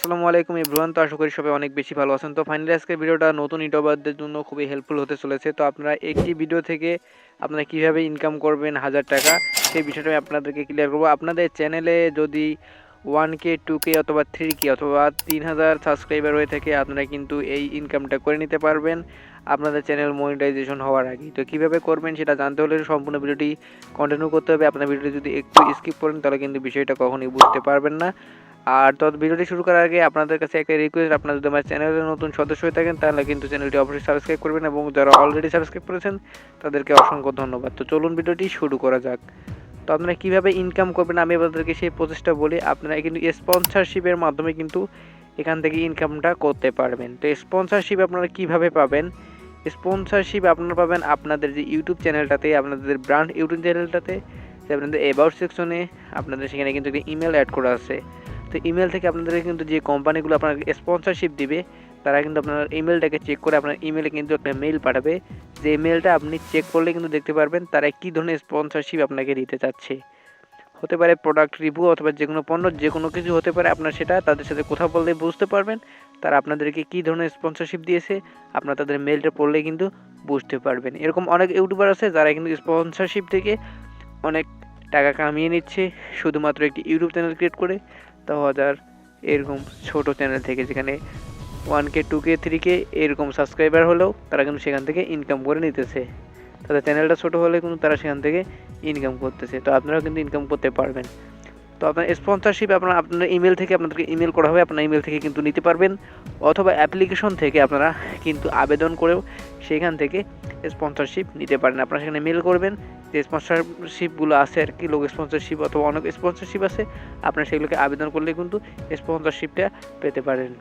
আসসালামু আলাইকুম এভরিওয়ান, তো আশা করি সবাই অনেক বেশি ভালো আছেন। তো ফাইনালি আজকের ভিডিওটা নতুন ইউটিউবারদের জন্য খুবই হেল্পফুল হতে চলেছে। তো আপনারা একটি ভিডিও থেকে আপনারা কীভাবে ইনকাম করবেন হাজার টাকা, সেই বিষয়টা আমি আপনাদেরকে ক্লিয়ার করব। আপনাদের চ্যানেলে যদি ওয়ান কে টু কে অথবা থ্রি কে অথবা তিন হাজার সাবস্ক্রাইবার হয়ে থাকে, আপনারা কিন্তু এই ইনকামটা করে নিতে পারবেন আপনাদের চ্যানেল মনিটাইজেশন হওয়ার আগে। তো কীভাবে করবেন সেটা জানতে হলে সম্পূর্ণ ভিডিওটি কন্টিনিউ করতে হবে। আপনার ভিডিওটি যদি একটু স্কিপ করেন, তাহলে কিন্তু বিষয়টা কখনোই বুঝতে পারবেন না। আর তো ভিডিওটি শুরু করার আগে আপনাদের কাছে একটা রিকোয়েস্ট আপনারা যদি আমার চ্যানেলে নতুন সদস্য হয়ে থাকেন, তাহলে কিন্তু চ্যানেলটি অবশ্যই সাবস্ক্রাইব করবেন এবং যারা অলরেডি সাবস্ক্রাইব করেছেন, তাদেরকে অসংখ্য ধন্যবাদ। তো চলুন ভিডিওটি শুরু করা যাক। তো আপনারা কীভাবে ইনকাম করবেন, আমি আপনাদেরকে সেই প্রচেষ্টা বলি। আপনারা কিন্তু স্পন্সরশিপের মাধ্যমে কিন্তু এখান থেকে ইনকামটা করতে পারবেন। তো স্পন্সরশিপ আপনারা কীভাবে পাবেন? স্পন্সরশিপ আপনারা পাবেন আপনাদের যে ইউটিউব চ্যানেলটাতে আপনাদের ব্র্যান্ড ইউটিউব চ্যানেলটাতে আপনাদের অ্যাবাউট সেকশনে আপনাদের সেখানে কিন্তু একটা ইমেল অ্যাড করা আছে। তো ইমেল থেকে আপনাদেরকে কিন্তু যে কোম্পানিগুলো আপনার স্পন্সরশিপ দিবে, তারা কিন্তু আপনার ইমেলটাকে চেক করে আপনার ইমেলে কিন্তু একটা মেল পাঠাবে। যে মেলটা আপনি চেক করলে কিন্তু দেখতে পারবেন তারা কী ধরনের স্পন্সরশিপ আপনাকে দিতে চাচ্ছে। হতে পারে প্রোডাক্ট রিভিউ অথবা যে কোনো পণ্য, যে কোনো কিছু হতে পারে আপনার সেটা তাদের সাথে কথা বললে বুঝতে পারবেন, তারা আপনাদেরকে কী ধরনের স্পন্সরশিপ দিয়েছে, আপনার তাদের মেলটা পড়লে কিন্তু বুঝতে পারবেন। এরকম অনেক ইউটিউবার আছে যারা কিন্তু স্পন্সরশিপ থেকে অনেক টাকা কামিয়ে নিচ্ছে, শুধুমাত্র একটি ইউটিউব চ্যানেল ক্রিয়েট করে। হাজার এরকম ছোট চ্যানেল থেকে, যেখানে one K two K three K এরকম সাবস্ক্রাইবার হলেও তারা কিন্তু সেখান থেকে ইনকাম করে নিতেছে। তাদের চ্যানেলটা ছোট হলে কিন্তু তারা সেখান থেকে ইনকাম করতেছে। তো আপনারাও কিন্তু ইনকাম করতে পারবেন। তো আপনার স্পন্সরশিপ আপনার আপনার ইমেল থেকে আপনাদেরকে ইমেল করা হবে। আপনার ইমেল থেকে কিন্তু নিতে পারবেন। অথবা অ্যাপ্লিকেশন থেকে আপনারা কিন্তু আবেদন করেও সেখান থেকে স্পন্সরশিপ নিতে পারেন। আপনারা সেখানে মেল করবেন। যে স্পন্সরশিপগুলো আছে আর কি লোক স্পন্সরশিপ অথবা অনেক স্পন্সরশিপ আছে, আপনারা সেগুলোকে আবেদন করলে কিন্তু স্পন্সরশিপটা পেতে পারেন।